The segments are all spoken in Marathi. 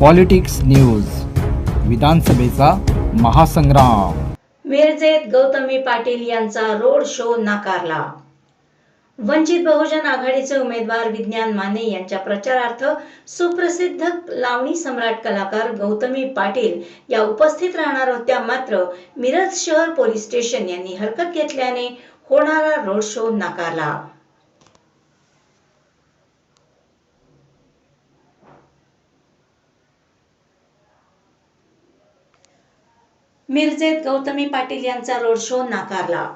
पॉलिटिक्स न्यूज विधानसभेचा महासंग्राम. मिरजेत गौतमी पाटील यांचा रोड शो नाकारला. वंचित बहुजन आघाडीचे उमेदवार विज्ञान माने यांच्या प्रचारार्थ सुप्रसिद्ध लावणी सम्राट कलाकार गौतमी पाटील या उपस्थित राहणार होत्या मात्र मिरज शहर पोलीस स्टेशन यांनी हरकत घेतल्याने होणारा रोड शो नाकारला. मिरजेत गौतमी पाटील यांचा रोड शो नाकारला.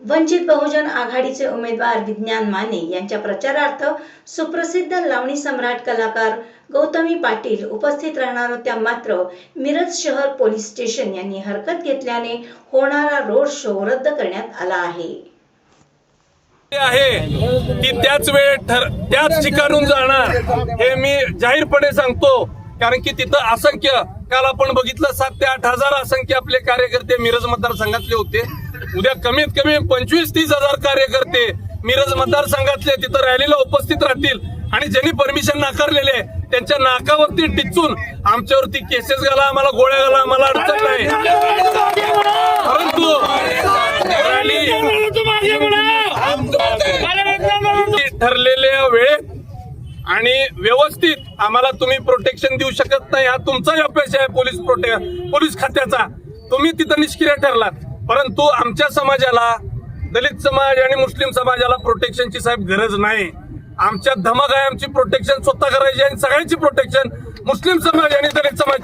वंचित बहुजन आघाडीचे उमेदवार विज्ञान माने यांच्या प्रचारार्थ सुप्रसिद्ध लावणी सम्राट कलाकार गौतमी पाटील उपस्थित राहणार होत्या मात्र मिरज शहर पोलीस स्टेशन यांनी हरकत घेतल्याने होणारा रोड शो रद्द करण्यात आला आहे. आहे ती त्याच वेळ ठर त्याच ठिकाणून जाणार हे मी जाहीरपणे सांगतो. कारण की तिथं असंख्य काल आपण बघितलं सात ते आठ हजार असंख्य आपले कार्यकर्ते मिरज मतदारसंघातले होते. उद्या कमीत कमी पंचवीस तीस हजार कार्यकर्ते मिरज मतदारसंघातले तिथं रॅलीला उपस्थित राहतील. आणि ज्यांनी परमिशन नाकारलेले त्यांच्या नाकावरती टिचून आमच्यावरती केसेस घाला आम्हाला गोळ्या घाला आम्हाला अडचण नाही. परंतु ठरलेल्या वेळेत आणि व्यवस्थित आम्हाला तुम्ही प्रोटेक्शन देऊ शकत नाही. हा तुमचाही अपयश आहे पोलीस प्रोटे पोलीस खात्याचा. तुम्ही तिथं निष्क्रिय ठरलात. परंतु आमच्या समाजाला दलित समाज आणि मुस्लिम समाजाला प्रोटेक्शनची साहेब गरज नाही. आमच्या धमक आहे आमची प्रोटेक्शन स्वतः करायची आणि सगळ्यांची प्रोटेक्शन मुस्लिम समाज आणि दलित समाज